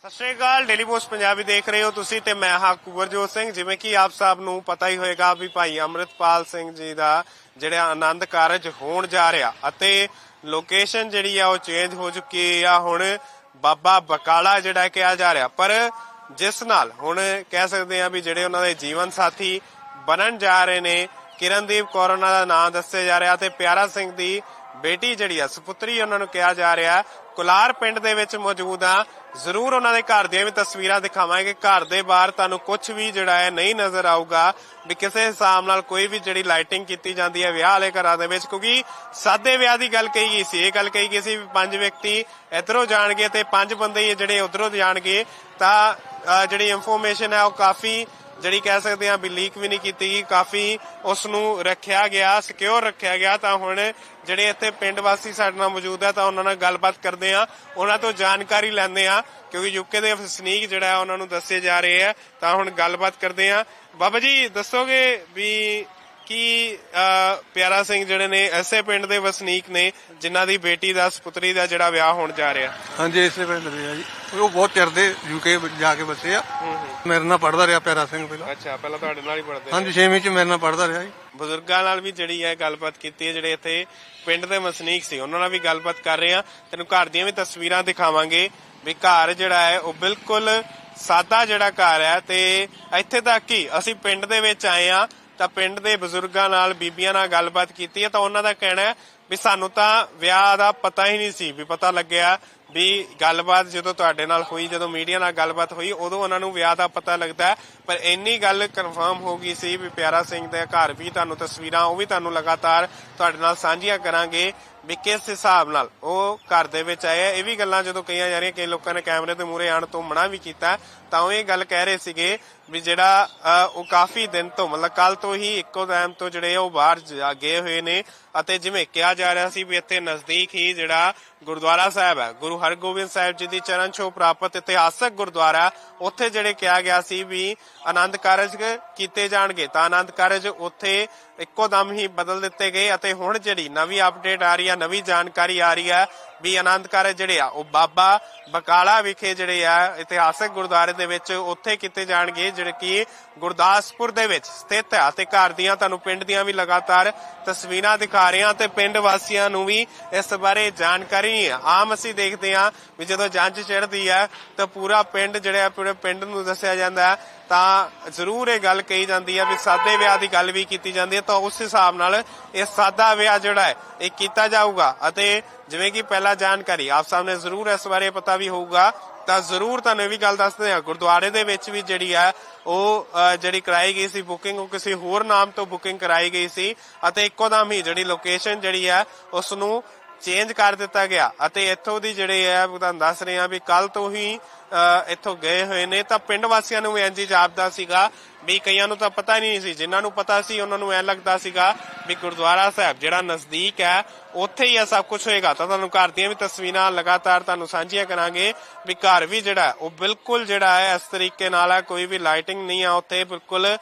ਸਤਿ ਸ਼੍ਰੀ ਅਕਾਲ ਡੇਲੀ ਪੋਸਟ ਪੰਜਾਬੀ ਦੇਖ ਰਹੇ ਹੋ ਤੁਸੀਂ ਤੇ ਮੈਂ ਹਾਂ ਕੁਵਰਜੋਤ ਸਿੰਘ। ਜਿਵੇਂ ਕਿ ਆਪ ਸਭ ਨੂੰ ਪਤਾ ਹੀ ਹੋਏਗਾ ਵੀ ਭਾਈ ਅੰਮ੍ਰਿਤਪਾਲ ਸਿੰਘ ਜੀ ਦਾ ਜਿਹੜਾ ਆਨੰਦ ਕਾਰਜ ਹੋਣ ਜਾ ਰਿਹਾ ਅਤੇ ਲੋਕੇਸ਼ਨ ਜਿਹੜੀ ਆ ਉਹ ਚੇਂਜ ਹੋ ਚੁੱਕੀ ਆ। ਹੁਣ ਬਾਬਾ ਬਕਾਲਾ ਜਿਹੜਾ ਕਿਹਾ ਜਾ ਰਿਹਾ। ਪਰ ਜਿਸ ਨਾਲ ਹੁਣ ਕਹਿ ਸਕਦੇ ਆ ਵੀ ਜਿਹੜੇ ਉਹਨਾਂ ਦੇ ਜੀਵਨ ਸਾਥੀ ਬਣਨ ਜਾ ਰਹੇ ਨੇ, ਕਿਰਨਦੀਪ ਕੌਰ ਉਹਨਾਂ ਦਾ ਨਾਮ ਦੱਸਿਆ ਜਾ ਰਿਹਾ ਤੇ ਪਿਆਰਾ ਸਿੰਘ ਦੀ ਬੇਟੀ ਜਿਹੜੀ ਆ, ਸੁਪੁੱਤਰੀ ਉਹਨਾਂ ਨੂੰ ਕਿਹਾ ਜਾ ਰਿਹਾ, ਕੁਲਾਰ ਪਿੰਡ ਦੇ ਵਿੱਚ ਮੌਜੂਦ ਆ। ਜ਼ਰੂਰ ਉਹਨਾਂ ਦੇ ਘਰ ਦੀਆਂ ਵੀ ਤਸਵੀਰਾਂ ਦਿਖਾਵਾਂਗੇ। ਘਰ ਦੇ ਬਾਹਰ ਤੁਹਾਨੂੰ ਕੁਝ ਵੀ ਜਿਹੜਾ ਹੈ ਨਹੀਂ ਨਜ਼ਰ ਆਊਗਾ। ਵੀ ਕਿਸੇ ਹਿਸਾਬ ਨਾਲ ਕੋਈ ਵੀ ਜਿਹੜੀ ਲਾਈਟਿੰਗ ਕੀਤੀ ਜਾਂਦੀ ਹੈ ਵਿਆਹ ਵਾਲੇ ਘਰਾਂ ਦੇ ਵਿੱਚ, ਕਿਉਂਕਿ ਸਾਦੇ ਵਿਆਹ ਦੀ ਗੱਲ ਕਹੀ ਗਈ ਸੀ। ਇਹ ਗੱਲ ਕਹੀ ਗਈ ਸੀ ਵੀ ਪੰਜ ਵਿਅਕਤੀ ਇਧਰੋਂ ਜਾਣਗੇ ਤੇ ਪੰਜ ਬੰਦੇ ਜਿਹੜੇ ਉਧਰੋਂ ਜਾਣਗੇ। ਤਾਂ ਜਿਹੜੀ ਇਨਫੋਰਮੇਸ਼ਨ ਹੈ ਉਹ ਕਾਫੀ ਜਿਹੜੀ ਕਹਿ ਸਕਦੇ ਆ ਵੀ ਲੀਕ ਵੀ ਨਹੀਂ ਕੀਤੀ ਗਈ, ਕਾਫੀ ਉਸ ਨੂੰ ਰੱਖਿਆ ਗਿਆ ਸਿਕਿਉਰ ਰੱਖਿਆ ਗਿਆ, ਤਾਂ ਹੁਣ ਜਿਹੜੇ ਇੱਥੇ ਪਿੰਡ ਵਾਸੀ ਸਾਡੇ ਨਾਲ ਮੌਜੂਦ ਹੈ ਤਾਂ ਉਹਨਾਂ ਨਾਲ ਗੱਲਬਾਤ ਕਰਦੇ ਆ ਉਹਨਾਂ ਤੋਂ ਜਾਣਕਾਰੀ ਲੈਂਦੇ ਆ ਕਿਉਂਕਿ ਯੂਕੇ ਦੇ ਵਸਨੀਕ ਜਿਹੜਾ ਹੈ ਉਹਨਾਂ ਨੂੰ ਦੱਸੇ ਜਾ ਰਹੇ ਆ, ਤਾਂ ਹੁਣ ਗੱਲਬਾਤ ਕਰਦੇ ਆ ਬਾਬਾ ਜੀ, ਦੱਸੋਗੇ ਵੀ ਕੀ ਪਿਆਰਾ ਸਿੰਘ ਜਿਹੜੇ ਨੇ, ਐਸੇ ਪਿੰਡ ਦੇ ਵਸਨੀਕ ਨੇ, ਜਿਨ੍ਹਾਂ ਦੀ ਬੇਟੀ ਦਾ, ਸੁਪੁੱਤਰੀ ਦਾ ਜਿਹੜਾ ਵਿਆਹ ਹੋਣ ਜਾ ਰਿਹਾ? ਹਾਂਜੀ ਇਸੇ ਪਿੰਡ ਦੇ ਆ ਜੀ। ਉਹ ਬਹੁਤ ਚਿਰ ਦੇ ਯੂਕੇ ਜਾ ਕੇ ਬੱਸੇ ਆ। ਮੇਰੇ ਨਾਲ ਪੜਦਾ ਰਿਹਾ ਪਿਆਰਾ ਸਿੰਘ ਪਹਿਲਾਂ। ਅੱਛਾ ਪਹਿਲਾਂ ਤੁਹਾਡੇ ਨਾਲ ਹੀ ਪੜਦੇ ਹਾਂਜੀ 6ਵੀਂ ਚ ਮੇਰੇ ਨਾਲ ਪੜਦਾ ਰਿਹਾ ਜੀ। ਬਜ਼ੁਰਗਾਂ ਨਾਲ ਵੀ ਜਿਹੜੀ ਹੈ ਗੱਲਬਾਤ ਕੀਤੀ ਹੈ ਜਿਹੜੇ ਇੱਥੇ ਪਿੰਡ ਦੇ ਵਸਨੀਕ ਸੀ ਉਹਨਾਂ ਨਾਲ ਵੀ ਗੱਲਬਾਤ ਕਰ ਰਹੇ ਆ ਤੈਨੂੰ ਘਰ ਦੀਆਂ ਵੀ ਤਸਵੀਰਾਂ ਦਿਖਾਵਾਂਗੇ ਵੀ ਘਰ ਜਿਹੜਾ ਹੈ ਉਹ ਬਿਲਕੁਲ ਸਾਦਾ ਜਿਹੜਾ ਘਰ ਹੈ ਤੇ ਇੱਥੇ ਤੱਕ ਹੀ ਅਸੀਂ ਪਿੰਡ ਦੇ ਵਿੱਚ ਆਏ ਆ ਤਾਂ ਪਿੰਡ ਦੇ ਬਜ਼ੁਰਗਾਂ ਨਾਲ ਬੀਬੀਆਂ ਨਾਲ ਗੱਲਬਾਤ ਕੀਤੀ ਹੈ ਤਾਂ ਉਹਨਾਂ ਦਾ ਕਹਿਣਾ ਹੈ ਵੀ ਸਾਨੂੰ ਤਾਂ ਵਿਆਹ ਦਾ ਪਤਾ ਹੀ ਨਹੀਂ ਸੀ ਵੀ ਪਤਾ ਲੱਗਿਆ ਵੀ ਗੱਲਬਾਤ ਜਦੋਂ ਤੁਹਾਡੇ ਨਾਲ ਹੋਈ, ਜਦੋਂ ਮੀਡੀਆ ਨਾਲ ਗੱਲਬਾਤ ਹੋਈ, ਉਦੋਂ ਉਹਨਾਂ ਨੂੰ ਵਿਆਹ ਦਾ ਪਤਾ ਲੱਗਦਾ ਪਰ ਇੰਨੀ ਗੱਲ ਕਨਫਰਮ ਹੋ ਗਈ ਸੀ ਵੀ ਪਿਆਰਾ ਸਿੰਘ ਦੇ ਘਰ ਵੀ ਤੁਹਾਨੂੰ ਤਸਵੀਰਾਂ, ਉਹ ਵੀ ਤੁਹਾਨੂੰ ਲਗਾਤਾਰ ਤੁਹਾਡੇ ਨਾਲ ਸਾਂਝੀਆਂ ਕਰਾਂਗੇ। ਵੀ ਕਿਸ ਹਿਸਾਬ ਨਾਲ ਉਹ ਘਰ ਦੇ ਵਿੱਚ ਆਏ ਆ। ਇਹ ਵੀ ਗੱਲਾਂ ਜਦੋਂ ਕਹੀਆਂ ਜਾ ਰਹੀਆਂ, ਕਈ ਲੋਕਾਂ ਨੇ ਕੈਮਰੇ ਦੇ ਮੂਹਰੇ ਆਣ ਤੋਂ ਮਨਾ ਵੀ ਕੀਤਾ। ਤਾਂ ਉਹ ਇਹ ਗੱਲ ਕਹਿ ਰਹੇ ਸੀਗੇ ਵੀ ਜਿਹੜਾ ਉਹ ਕਾਫੀ ਦਿਨ ਤੋਂ, ਮਤਲਬ ਕੱਲ ਤੋਂ ਹੀ ਇੱਕੋ ਟਾਈਮ ਤੋਂ ਜਿਹੜੇ ਉਹ ਬਾਹਰ ਗਏ ਹੋਏ ਨੇ। ਅਤੇ ਜਿਵੇਂ ਕਿਹਾ ਜਾ ਰਿਹਾ ਸੀ ਵੀ ਇੱਥੇ ਨਜ਼ਦੀਕ ਹੀ ਜਿਹੜਾ ਗੁਰਦੁਆਰਾ ਸਾਹਿਬ ਹੈ ਗੁਰੂ ਹਰਗੋਬਿੰਦ ਸਾਹਿਬ ਜੀ ਦੀ ਚਰਨ ਛੋਹ ਪ੍ਰਾਪਤ ਇਤਿਹਾਸਕ ਗੁਰਦੁਆਰਾ, ਉੱਥੇ ਜਿਹੜੇ ਕਿਹਾ ਗਿਆ ਸੀ ਵੀ ਆਨੰਦ ਕਾਰਜ ਕੀਤੇ ਜਾਣਗੇ। ਤਾਂ ਆਨੰਦ ਕਾਰਜ ਉੱਥੇ ਇੱਕੋ ਦਮ ਹੀ ਬਦਲ ਦਿੱਤੇ ਗਏ ਅਤੇ ਹੁਣ ਜਿਹੜੀ ਨਵੀਂ ਅਪਡੇਟ ਆ ਰਹੀ ਹੈ ਨਵੀਂ ਜਾਣਕਾਰੀ ਆ ਰਹੀ ਹੈ ਵੀ ਆਨੰਦ ਕਾਰਜ ਜਿਹੜੇ ਆ, ਉਹ ਬਾਬਾ ਬਕਾਲਾ ਵਿਖੇ ਜਿਹੜੇ ਆ, ਇਤਿਹਾਸਕ ਗੁਰਦੁਆਰੇ ਦੇ ਵਿੱਚ ਉੱਥੇ ਕੀਤੇ ਜਾਣਗੇ, ਜਿਹੜੇ ਕਿ ਗੁਰਦਾਸਪੁਰ ਦੇ ਵਿੱਚ ਸਥਿਤ ਹੈ ਤੇ ਘਰ ਦੀਆਂ ਤੁਹਾਨੂੰ ਪਿੰਡ ਦੀਆਂ ਵੀ ਲਗਾਤਾਰ ਤਸਵੀਰਾਂ ਦਿਖਾ ਰਹੇ ਹਾਂ ਤੇ ਪਿੰਡ ਵਾਸੀਆਂ ਨੂੰ ਵੀ ਇਸ ਬਾਰੇ ਜਾਣਕਾਰੀ ਹੈ ਆਮ ਅਸੀਂ ਦੇਖਦੇ ਹਾਂ ਵੀ ਜਦੋਂ ਜੰਜ ਚੜਦੀ ਹੈ ਤਾਂ ਪੂਰਾ ਪਿੰਡ ਜਿਹੜਾ ਪੂਰੇ ਪਿੰਡ ਨੂੰ ਦੱਸਿਆ ਜਾਂਦਾ ਹੈ। ਤਾਂ ਜ਼ਰੂਰ ਇਹ ਗੱਲ ਕਹੀ ਜਾਂਦੀ ਹੈ ਵੀ ਸਾਦੇ ਵਿਆਹ ਦੀ ਗੱਲ ਵੀ ਕੀਤੀ ਜਾਂਦੀ ਹੈ ਤਾਂ ਉਸ ਹਿਸਾਬ ਨਾਲ ਇਹ ਸਾਦਾ ਵਿਆਹ ਜਿਹੜਾ ਹੈ, ਇਹ ਕੀਤਾ ਜਾਊਗਾ ਅਤੇ ਜਿਵੇਂ ਕਿ ਪਹਿਲਾਂ ਜਾਣਕਾਰੀ, ਆਪ ਸਾਹਮਣੇ ਜ਼ਰੂਰ ਇਸ ਬਾਰੇ ਪਤਾ ਵੀ ਹੋਊਗਾ। ਤਾਂ ਜ਼ਰੂਰ ਤੁਹਾਨੂੰ ਇਹ ਵੀ ਗੱਲ ਦੱਸਦੇ ਹਾਂ ਗੁਰਦੁਆਰੇ ਦੇ ਵਿੱਚ ਵੀ ਜਿਹੜੀ ਹੈ ਉਹ ਜਿਹੜੀ ਕਰਾਈ ਗਈ ਸੀ ਬੁਕਿੰਗ, ਉਹ ਕਿਸੇ ਹੋਰ ਨਾਮ ਤੋਂ ਬੁਕਿੰਗ ਕਰਾਈ ਗਈ ਸੀ। ਅਤੇ ਇੱਕੋ ਦਮ ਹੀ ਜਿਹੜੀ ਲੋਕੇਸ਼ਨ ਜਿਹੜੀ ਹੈ ਉਸ ਨੂੰ ਚੇਂਜ ਕਰ ਦਿੱਤਾ ਗਿਆ ਅਤੇ ਇੱਥੋਂ ਦੀ ਜਿਹੜੇ ਹੈ ਤੁਹਾਨੂੰ ਦੱਸ ਰਹੇ ਹਾਂ ਵੀ ਕੱਲ ਤੋਂ ਹੀ ਇੱਥੋਂ ਗਏ ਹੋਏ ਨੇ। ਤਾਂ ਪਿੰਡ ਵਾਸੀਆਂ ਨੂੰ ਵੀ ਇੰਜ ਜਾਪਦਾ ਸੀਗਾ ਵੀ ਕਈਆਂ ਨੂੰ ਤਾਂ ਪਤਾ ਨਹੀਂ ਸੀ, ਜਿਨ੍ਹਾਂ ਨੂੰ ਪਤਾ ਸੀ ਉਹਨਾਂ ਨੂੰ ਐ ਲੱਗਦਾ ਸੀਗਾ ਵੀ ਗੁਰਦੁਆਰਾ ਸਾਹਿਬ ਜਿਹੜਾ ਨਜ਼ਦੀਕ ਹੈ, ਉੱਥੇ ਹੀ ਇਹ ਸਭ ਕੁਝ ਹੋਏਗਾ। ਤਾਂ ਤੁਹਾਨੂੰ ਘਰ ਦੀਆਂ ਵੀ ਤਸਵੀਰਾਂ ਲਗਾਤਾਰ ਤੁਹਾਨੂੰ ਸਾਂਝੀਆਂ ਕਰਾਂਗੇ ਵੀ ਘਰ ਵੀ ਜਿਹੜਾ ਉਹ ਬਿਲਕੁਲ ਜਿਹੜਾ ਹੈ, ਇਸ ਤਰੀਕੇ ਨਾਲ ਹੈ, ਕੋਈ ਵੀ ਲਾਈਟਿੰਗ ਨਹੀਂ ਆ ਉੱਥੇ, ਬਿਲਕੁਲ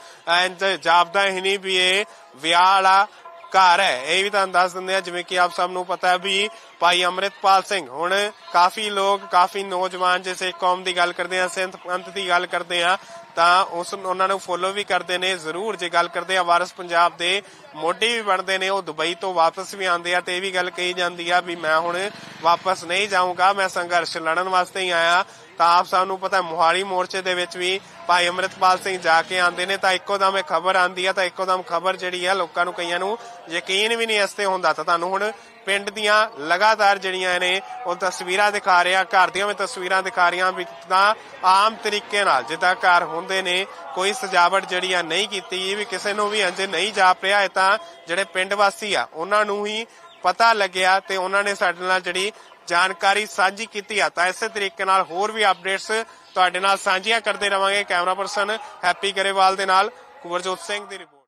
ਜਾਪਦਾ ਹੀ ਨਹੀਂ ਵੀ ਇਹ ਵਿਆਹ ਵਾਲਾ ਘਰ ਹੈ। ਇਹ ਵੀ ਤੁਹਾਨੂੰ ਦੱਸ ਦਿੰਦੇ ਆ ਜਿਵੇਂ ਕਿ ਆਪ ਸਭ ਨੂੰ ਪਤਾ ਹੈ ਵੀ ਭਾਈ ਅੰਮ੍ਰਿਤਪਾਲ ਸਿੰਘ, ਹੁਣ ਕਾਫੀ ਲੋਕ, ਕਾਫੀ ਨੌਜਵਾਨ ਜਿਸੇ ਕੌਮ ਦੀ ਗੱਲ ਕਰਦੇ ਆ ਸਿੰਧ ਪੰਥ ਦੀ ਗੱਲ ਕਰਦੇ ਆ ਤਾਂ ਉਸ ਉਹਨਾਂ ਨੂੰ ਫੋਲੋ ਵੀ ਕਰਦੇ ਨੇ। ਜ਼ਰੂਰ ਜੇ ਗੱਲ ਕਰਦੇ ਆ ਵਾਰਸ ਪੰਜਾਬ ਦੇ ਮੋਢੀ ਵੀ ਬਣਦੇ ਨੇ, ਉਹ ਦੁਬਈ ਤੋਂ ਵਾਪਸ ਵੀ ਆਉਂਦੇ ਆ ਤੇ ਇਹ ਵੀ ਗੱਲ ਕਹੀ ਜਾਂਦੀ ਆ ਵੀ ਮੈਂ ਹੁਣ ਵਾਪਸ ਨਹੀਂ ਜਾਊਂਗਾ, ਮੈਂ ਸੰਘਰਸ਼ ਲੜਨ ਵਾਸਤੇ ਹੀ ਆਇਆ। ਤਾਂ ਆਪ ਸਭ ਨੂੰ ਪਤਾ ਮੋਹਾਲੀ ਮੋਰਚੇ ਦੇ ਵਿੱਚ ਵੀ ਭਾਈ ਅੰਮ੍ਰਿਤਪਾਲ ਸਿੰਘ ਜਾ ਕੇ ਆਉਂਦੇ ਨੇ, ਤਾਂ ਇੱਕੋ ਦਮ ਇਹ ਖਬਰ ਆਂਦੀ ਆ, ਤਾਂ ਇੱਕੋ ਦਮ ਖਬਰ ਜਿਹੜੀ ਆ ਲੋਕਾਂ ਨੂੰ, ਕਈਆਂ ਨੂੰ ਯਕੀਨ ਵੀ ਨਹੀਂ ਇਸ ਤੇ ਹੁੰਦਾ। ਤਾਂ ਤੁਹਾਨੂੰ ਹੁਣ ਪਿੰਡ ਦੀਆਂ ਲਗਾਤਾਰ ਜਿਹੜੀਆਂ ਨੇ, ਉਹ ਤਸਵੀਰਾਂ ਦਿਖਾ ਰਿਹਾ, ਘਰ ਦੀਆਂ ਵੀ ਤਸਵੀਰਾਂ ਦਿਖਾ ਰਹੀਆਂ ਵੀ ਤਾਂ ਆਮ ਤਰੀਕੇ ਨਾਲ ਜਿੱਦਾਂ ਘਰ ਹੁੰਦੇ ਨੇ, ਕੋਈ ਸਜਾਵਟ ਜਿਹੜੀ ਆ ਨਹੀਂ ਕੀਤੀ, ਵੀ ਕਿਸੇ ਨੂੰ ਵੀ ਅੰਜ ਨਹੀਂ ਜਾਪ ਰਿਹਾ, ਇਹ ਤਾਂ ਜਿਹੜੇ ਪਿੰਡ ਵਾਸੀ ਆ, ਉਹਨਾਂ ਨੂੰ ਹੀ ਪਤਾ ਲੱਗਿਆ ਤੇ ਉਹਨਾਂ ਨੇ ਸਾਡੇ ਨਾਲ ਜਿਹੜੀ ਜਾਣਕਾਰੀ ਸਾਂਝੀ ਕੀਤੀ ਆ। ਤਾਂ ਇਸੇ ਤਰੀਕੇ ਨਾਲ ਹੋਰ ਵੀ ਅਪਡੇਟਸ ਤੁਹਾਡੇ ਨਾਲ ਸਾਂਝੀਆਂ ਕਰਦੇ ਰਵਾਂਗੇ। ਕੈਮਰਾ ਪਰਸਨ ਹੈਪੀ ਗਰੇਵਾਲ ਦੇ ਨਾਲ ਕੁਵਰਜੋਤ ਸਿੰਘ ਦੀ ਰਿਪੋਰਟ।